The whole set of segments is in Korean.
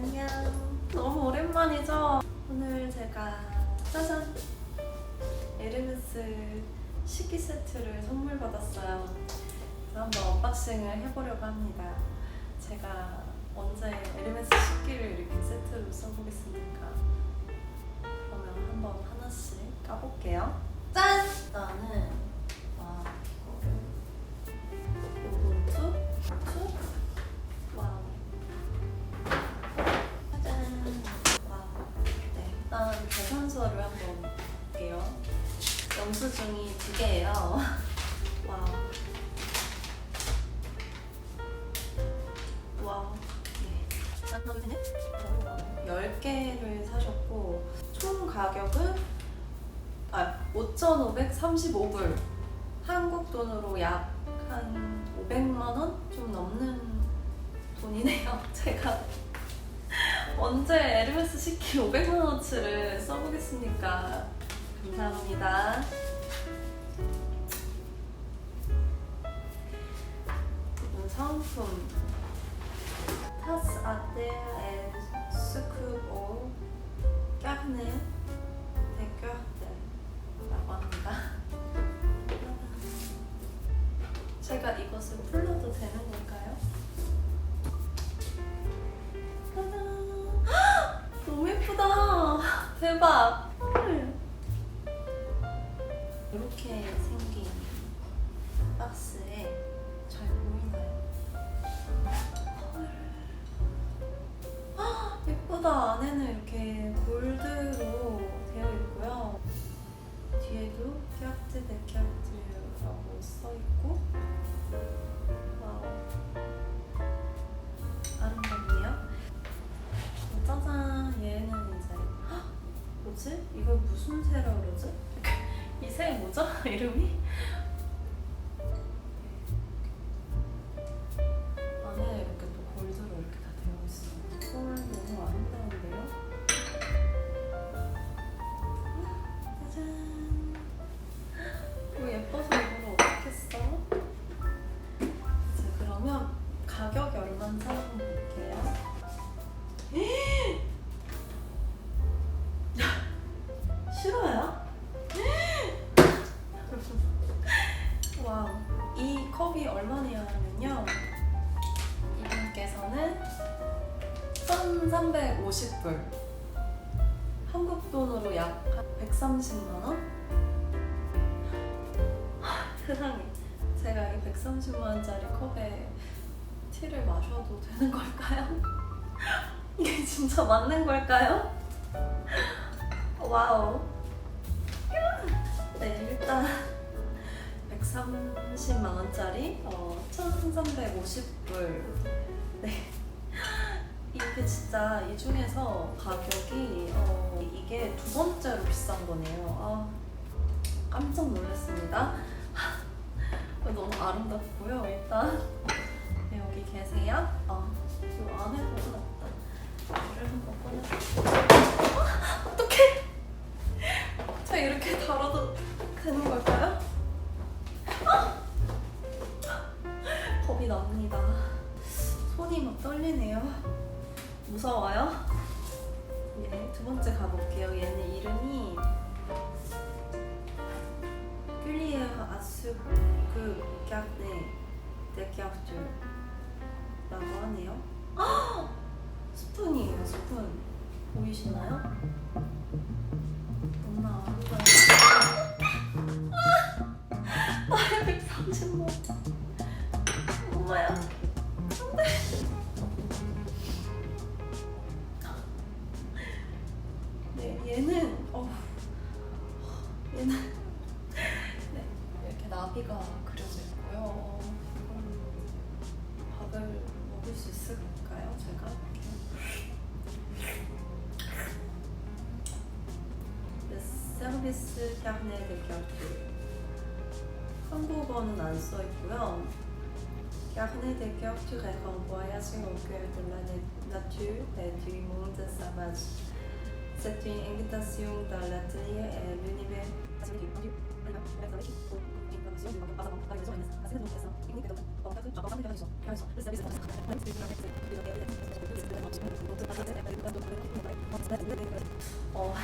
안녕. 너무 오랜만이죠? 오늘 제가 짜잔! 에르메스 식기 세트를 선물 받았어요. 한번 언박싱을 해보려고 합니다. 제가 언제 에르메스 식기를 이렇게 세트로 써보겠습니까? 그러면 한번 하나씩 까볼게요. 짠! 일단 계산서를 한번 볼게요. 영수증이 두 개예요. 와우. 와우. 네. 자, 그러면은 10개를 사셨고 총 가격은 아 5,535불. 한국 돈으로 약 한 500만 원 좀 넘는 돈이네요. 제가. 언제 스 식기 500만 원어치를 써보겠습니까? 감사합니다. 이건 사은품 타스 아떼 앤 스쿠오 까르네 데껴라고 합니다. 제가 이것을 풀러도 되는 걸까요? 예쁘다! 대박! 헐. 이렇게 생긴 박스에 잘 보이나요? 예쁘다! 안에는 이렇게 골드로 되어 있고요. 뒤에도 큐아트 데큐아트라고 써 있고 뭐지? 이걸 무슨 새라 그러지? 이 새 뭐죠? 이름이? 너무 아름다운데요? 짜잔 이 컵이 얼마냐면요 이분께서는 1,350불 한국 돈으로 약 130만 원? 세상에 제가 이 130만 원짜리 컵에 티를 마셔도 되는 걸까요? 이게 진짜 맞는 걸까요? 와우 네 일단 130만 원짜리 어, 1,350불 네 이게 진짜 이 중에서 가격이 어, 이게 두 번째로 비싼 거네요 아, 깜짝 놀랐습니다 너무 아름답고요. 일단 네, 여기 계세요. 어, 이 안에 없다. 이를 한번 꺼내볼게요. 어, 어떡해! 저 이렇게 달아도 되는 걸까요? 눈물이 납니다. 손이 막 떨리네요. 무서워요? 네, 두 번째 가볼게요. 얘는 이름이 귤리에 아스 그 갸네 데갸프라고 하네요. 아! 스푼이에요, 스푼. 보이시나요? 너무나 아름다요 아! 135. 거예요. 근데 네, 얘는 어 얘는 네, 이렇게 나비가 그려져 있고요. 밥을 먹을 수 있을까요? 제가 네, 서비스 carnet 네 한국어는 안 써 있고요. Carnet de cœur, tu en voyage au cœur de la nature et du monde sauvage. C'est une invitation dans l'atelier et l'univers 어,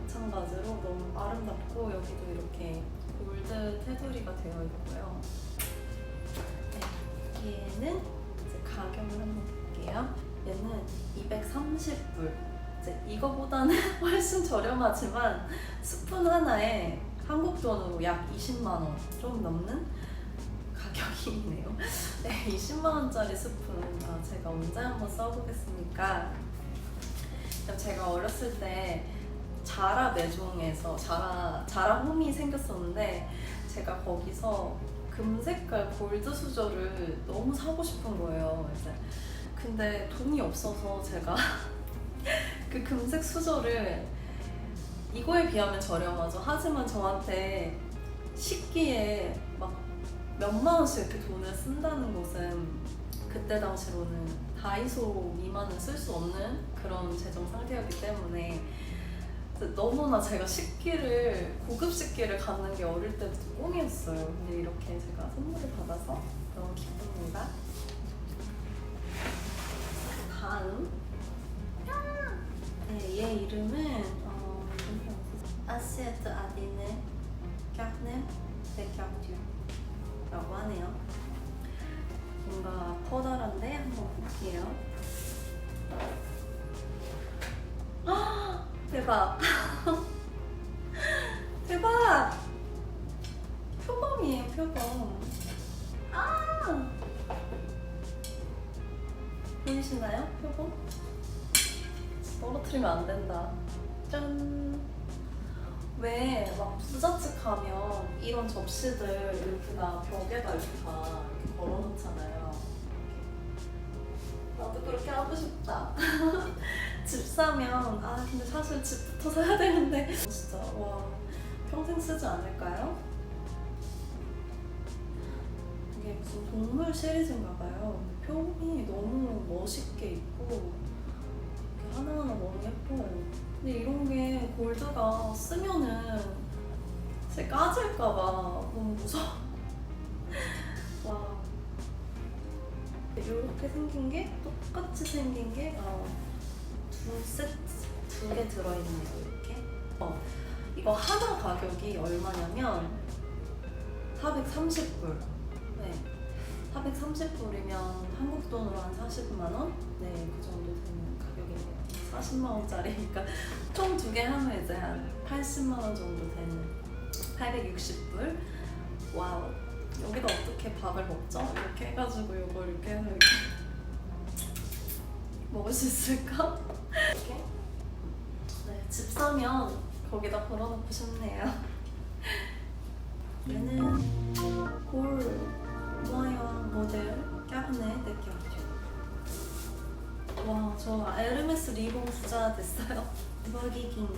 마찬가지로 너무 아름답고 여기도 이렇게 골드 테두리가 되어 있고요. 네, 얘는 이제 가격을 한번 볼게요. 얘는 230불. 이제 이거보다는 훨씬 저렴하지만 스푼 하나에 한국 돈으로 약 20만 원 좀 넘는 가격이네요. 네, 20만 원짜리 스푼 아, 제가 언제 한번 써보겠습니까? 제가 어렸을 때 자라 매종에서 자라 자라 홈이 생겼었는데 제가 거기서 금색깔 골드 수저를 너무 사고 싶은 거예요. 이제 근데 돈이 없어서 제가 그 금색 수저를 이거에 비하면 저렴하죠. 하지만 저한테 식기에 막 몇만 원씩 이렇게 돈을 쓴다는 것은 그때 당시로는 다이소 미만은 쓸 수 없는 그런 재정 상태였기 때문에 너무나 제가 식기를 고급 식기를 갖는 게 어릴 때부터 꿈이었어요. 근데 이렇게 제가 선물을 받아서 너무 기쁩니다. 다음 네, 얘 이름은 어, 아시에트 아디네 깍네 데깍듀라고 하네요. 뭔가 커다란데 한번 볼게요. 아, 대박! 대박! 표범이에요, 표범. 아! 보이시나요, 표범? 떨어뜨리면 안 된다. 짠! 왜 막 부잣집 가면 이런 접시들 이렇게 다 벽에다 이렇게 다 이렇게 걸어놓잖아요. 나도 그렇게 하고 싶다. 집 사면 아 근데 사실 집부터 사야 되는데 진짜 와 평생 쓰지 않을까요? 이게 무슨 동물 시리즈인가 봐요. 표이 너무 멋있게 있고 하나하나 너무 예뻐요. 근데 이런 게 골드가 쓰면은 제 까질까봐 너무 무서워. 와. 이렇게 생긴 게 똑같이 생긴 게 어, 두 개 들어있네요 이렇게. 어, 이거 하나 가격이 얼마냐면 430불. 네. 430불이면 한국 돈으로 한 40만 원? 네, 그 정도 되는 가격이네요. 40만 원짜리니까 총 두 개 하면 이제 한 80만 원 정도 되는 860불. 와우. 여기다 어떻게 밥을 먹죠? 이렇게 해가지고 이걸 이렇게 해서 이렇게 먹을 수 있을까? 이렇게? 네, 집 사면 거기다 걸어놓고 싶네요. 얘는 볼 모아요 모델 까르네 느껴죠. 와, 저 에르메스 리본 부자 됐어요. 대박이긴.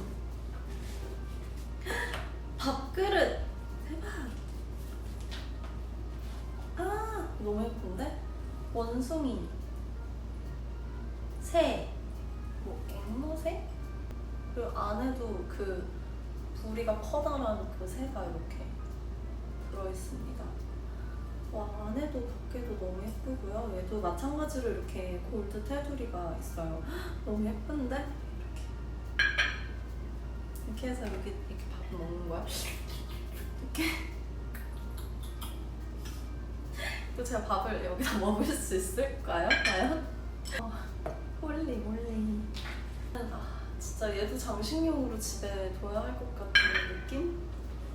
밥그릇 대박. 아, 너무 예쁜데? 원숭이, 새, 뭐 앵무새? 그 안에도 그 부리가 커다란 그 새가 이렇게 들어있습니다. 와, 안에도 밖에도 너무 예쁘고요. 얘도 마찬가지로 이렇게 골드 테두리가 있어요. 너무 예쁜데? 이렇게. 이렇게 해서 여기 이렇게 밥 먹는 거야. 이렇게. 또 제가 밥을 여기다 먹을 수 있을까요? 과연? 어, 홀리 몰리. 아, 진짜 얘도 장식용으로 집에 둬야 할 것 같은 느낌?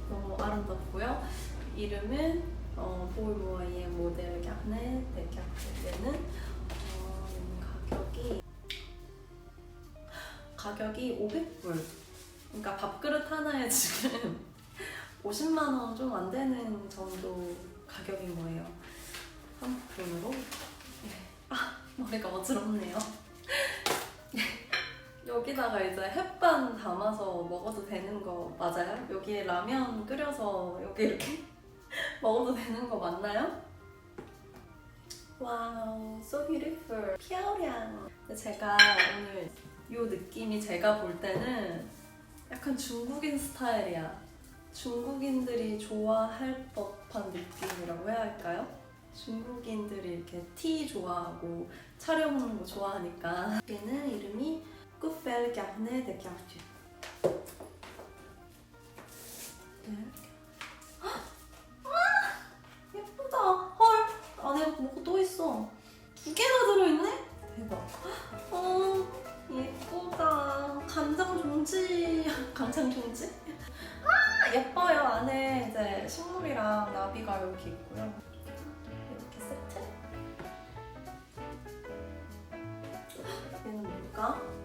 너무 아름답고요. 이름은 어, 볼모아이의 모델 갸네 데캬트 얘는 어, 가격이 가격이 500불 그러니까 밥그릇 하나에 지금 50만 원 좀 안 되는 정도 가격인 거예요 한국 돈으로 네. 아 머리가 어지럽네요 여기다가 이제 햇반 담아서 먹어도 되는 거 맞아요? 여기에 라면 끓여서 여기 이렇게 먹어도 되는 거 맞나요? 와우, so beautiful. 근데 제가 오늘 이 느낌이 제가 볼 때는 약간 중국인 스타일이야. 중국인들이 좋아할 법한 느낌이라고 해야 할까요? 중국인들이 이렇게 티 좋아하고 차려먹는 거 좋아하니까 얘는 이름이 꾸펠 갸네 데 갸튜 예쁘다. 헐 안에 뭐가 또 있어. 두 개나 들어있네? 대박. 어 예쁘다. 간장 종지. 간장 종지? 아 예뻐요. 안에 이제 식물이랑 나비가 여기 있고요. 이렇게 세트? 얘는 뭘까?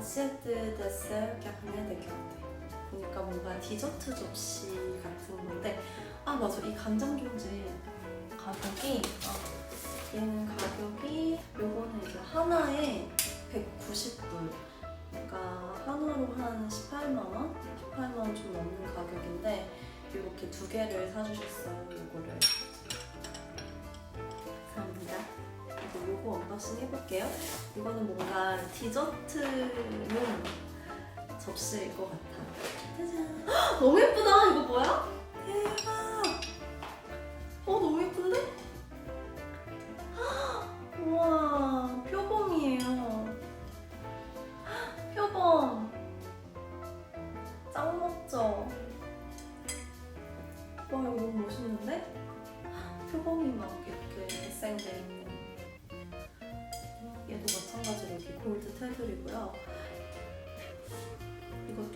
아시에트 데셀 갸네 데 갸네 보니까 뭔가 디저트 접시 같은 건데 아 맞아. 이 간장 종지 가격이 아, 얘는 가격이 요거는 이제 하나에 190불. 그러니까 한화로 한 18만 원? 18만 원 좀 넘는 가격인데 이렇게 두 개를 사주셨어요 요거를 요거 언박싱 해볼게요. 이거는 뭔가 디저트용 접시일 것 같아. 짜잔. 헉, 너무 예쁘다. 이거 뭐야? 대박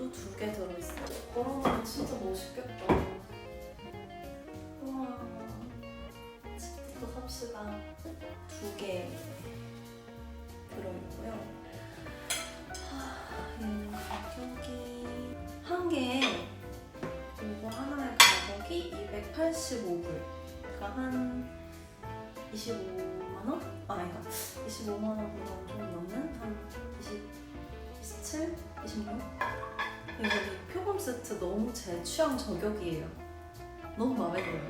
이것도 두개 들어있어요. 걸어놓으면 진짜 멋있겠다. 우와. 집부터 삽시다. 두 개 들어있고요. 하, 얘는 가격이 한 개에 이거 하나의 가격이 285불. 그러니까 한 25만 원? 아 아니다. 25만 원보다 좀 넘는? 한 20, 27? 26? 이거 이 표범 세트 너무 제 취향 저격이에요. 너무 마음에 들어요.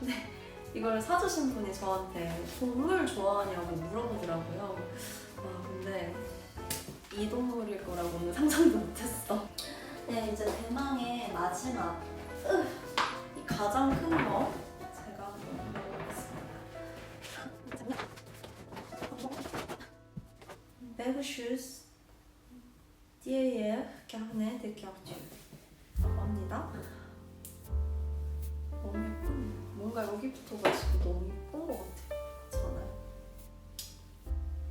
근데 이걸 사주신 분이 저한테 동물 좋아하냐고 물어보더라고요. 와 근데 이 동물일 거라고는 상상도 못했어. 네 이제 대망의 마지막 으, 이 가장 큰 거 제가 한번 먹어보겠습니다. 매그 슈스 띠에예 갸네. 데갸튜 합니다? 너무 예쁜. 뭔가 여기부터가 지금 너무 예쁜 것 같아요 저는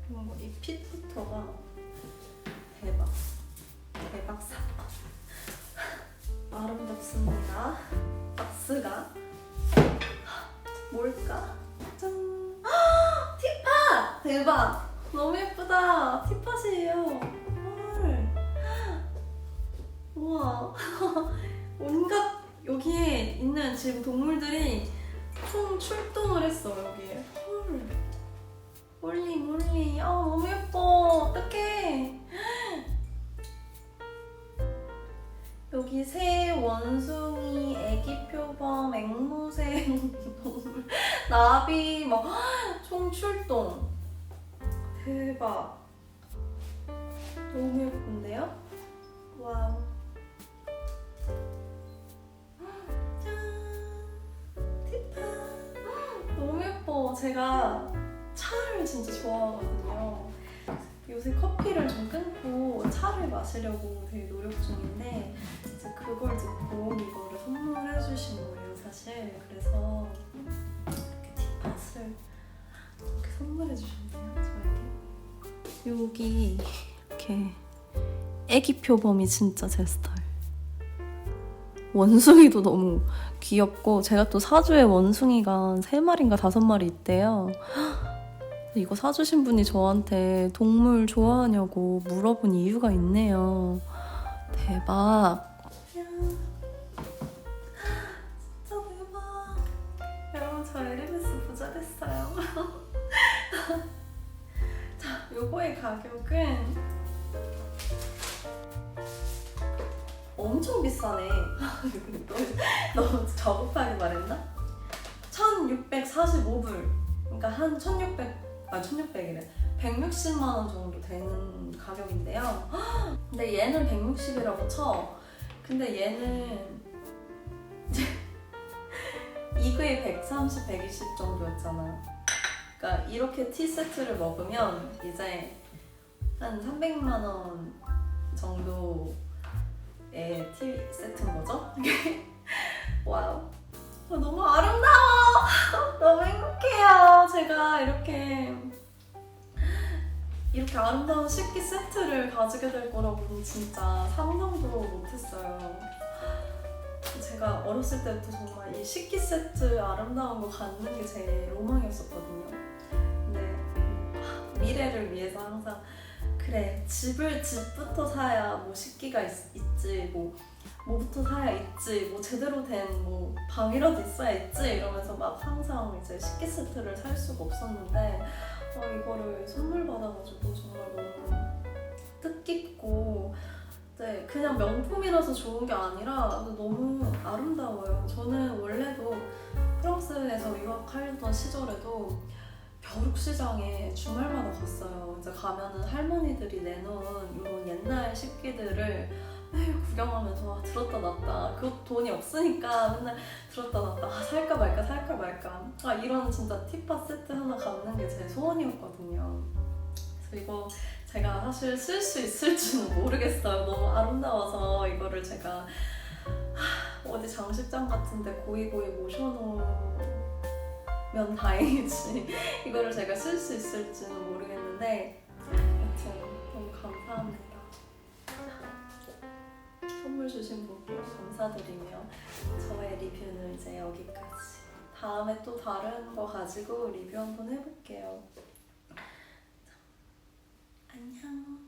뭔가 이 핏부터가 있는 지금 동물들이 총 출동을 했어 여기에. 헐. 몰리 몰리. 아 너무 예뻐. 어떡해. 여기 새, 원숭이, 애기 표범, 앵무새, 나비 막 총 출동. 대박. 너무 예쁜데요? 와우 제가 차를 진짜 좋아하거든요. 요새 커피를 좀 끊고 차를 마시려고 되게 노력 중인데 이제 그걸 듣고 이거를 선물해 주신 거예요 사실. 그래서 이렇게 티팟을 이렇게 선물해 주셨네요 저에게. 여기 이렇게 애기 표 범이 진짜 제 스타일 원숭이도 너무 귀엽고 제가 또 사주에 원숭이가 세 마리인가 다섯 마리 있대요. 이거 사주신 분이 저한테 동물 좋아하냐고 물어본 이유가 있네요. 대박. 진짜 대박. 여러분 저 에르메스 부자 됐어요. 자, 요거의 가격은 엄청 비싸네. 너무, 저급하게 말했나? 1645불. 그러니까 한 1600, 아 1600이래. 160만 원 정도 되는 가격인데요. 근데 얘는 160이라고 쳐. 근데 얘는 이그이 130, 120 정도였잖아. 그러니까 이렇게 티 세트를 먹으면 이제 한 300만 원 정도 의티 세트인 거죠? 와우. 어, 너무 아름다워. 너무 행복해요. 제가 이렇게 이렇게 아름다운 식기 세트를 가지게 될 거라고는 진짜 상상도 못했어요. 제가 어렸을 때부터 정말 이 식기 세트 아름다운 거 갖는 게 제 로망이었었거든요. 근데 하, 미래를 위해서 항상 그래 집을 집부터 사야 뭐 식기가 있, 있지 뭐 뭐부터 사야 있지 뭐 제대로 된 뭐 방이라도 있어야 있지 이러면서 막 항상 이제 식기 세트를 살 수가 없었는데 어, 이거를 선물 받아가지고 정말 너무 뜻깊고 네, 그냥 명품이라서 좋은 게 아니라 너무 아름다워요. 저는 원래도 프랑스에서 유학하던 시절에도 벼룩시장에 주말마다 갔어요. 이제 가면은 할머니들이 내놓은 이런 옛날 식기들을 매일 구경하면서 아, 들었다 놨다. 그 돈이 없으니까 맨날 들었다 놨다. 아, 살까 말까 살까 말까. 아 이런 진짜 티파 세트 하나 갖는 게 제 소원이었거든요. 그래서 이거 제가 사실 쓸 수 있을지는 모르겠어요. 너무 아름다워서 이거를 제가 하, 어디 장식장 같은데 고이고이 모셔놓으 면 다행이지. 이거를 제가 쓸 수 있을지는 모르겠는데 여튼 너무 감사합니다. 선물 주신 분께 감사드리며 저의 리뷰는 이제 여기까지. 다음에 또 다른 거 가지고 리뷰 한번 해볼게요. 안녕.